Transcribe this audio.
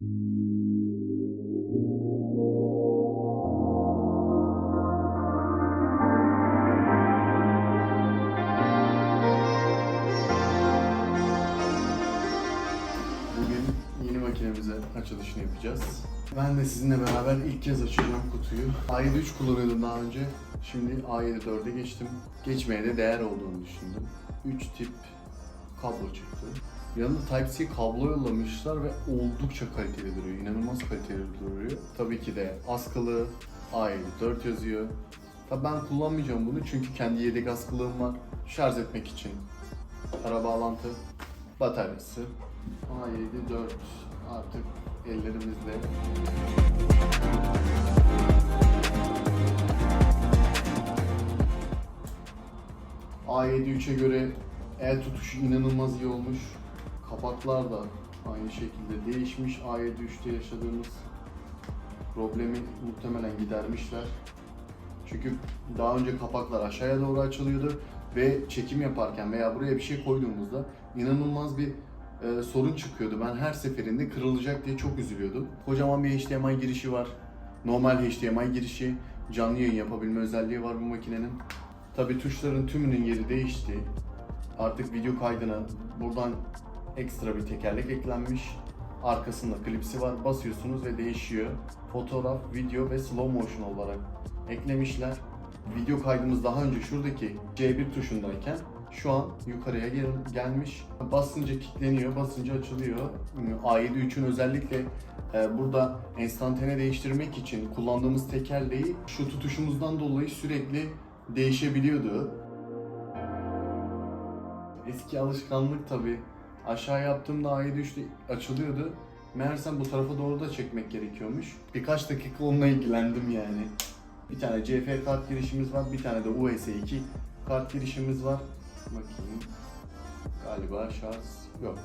Bugün yeni makinemize açılışını yapacağız. Ben de sizinle beraber ilk kez açacağım kutuyu. A7 3 kullanıyordum daha önce. Şimdi A7 4'e geçtim. Geçmeye de değer olduğunu düşündüm. 3 tip kablo çıktı. Yanında Type-C kablo yollamışlar ve oldukça kaliteli duruyor. İnanılmaz kaliteli duruyor. Tabii ki de askılı A7 4 yazıyor. Tabii ben kullanmayacağım bunu çünkü kendi yedek askılığım var. Şarj etmek için ara bağlantı, bataryası, A7 4 artık ellerimizde. A7 3'e göre el tutuşu inanılmaz iyi olmuş. Kapaklar da aynı şekilde değişmiş. A7 3'te yaşadığımız problemi muhtemelen gidermişler. Çünkü daha önce kapaklar aşağıya doğru açılıyordu ve çekim yaparken veya buraya bir şey koyduğumuzda inanılmaz bir e, sorun çıkıyordu. Ben her seferinde kırılacak diye çok üzülüyordum. Kocaman bir HDMI girişi var. Normal HDMI girişi, canlı yayın yapabilme özelliği var bu makinenin. Tabi tuşların tümünün yeri değişti. Artık video kaydına buradan ekstra bir tekerlek eklenmiş. Arkasında klipsi var. Basıyorsunuz ve değişiyor. Fotoğraf, video ve slow motion olarak eklemişler. Video kaydımız daha önce şuradaki C1 tuşundayken şu an yukarıya gel- gelmiş. Basınca kilitleniyor, basınca açılıyor. A7 3'ün özellikle e, burada enstantane değiştirmek için kullandığımız tekerleği şu tutuşumuzdan dolayı sürekli değişebiliyordu. Eski alışkanlık tabi. Aşağı yaptığımda A7 3'te açılıyordu. Meğersem bu tarafa doğru da çekmek gerekiyormuş. Birkaç dakika onunla ilgilendim yani. Bir tane CF kart girişimiz var, bir tane de USB 2 kart girişimiz var. Bakayım. Galiba şarj yok.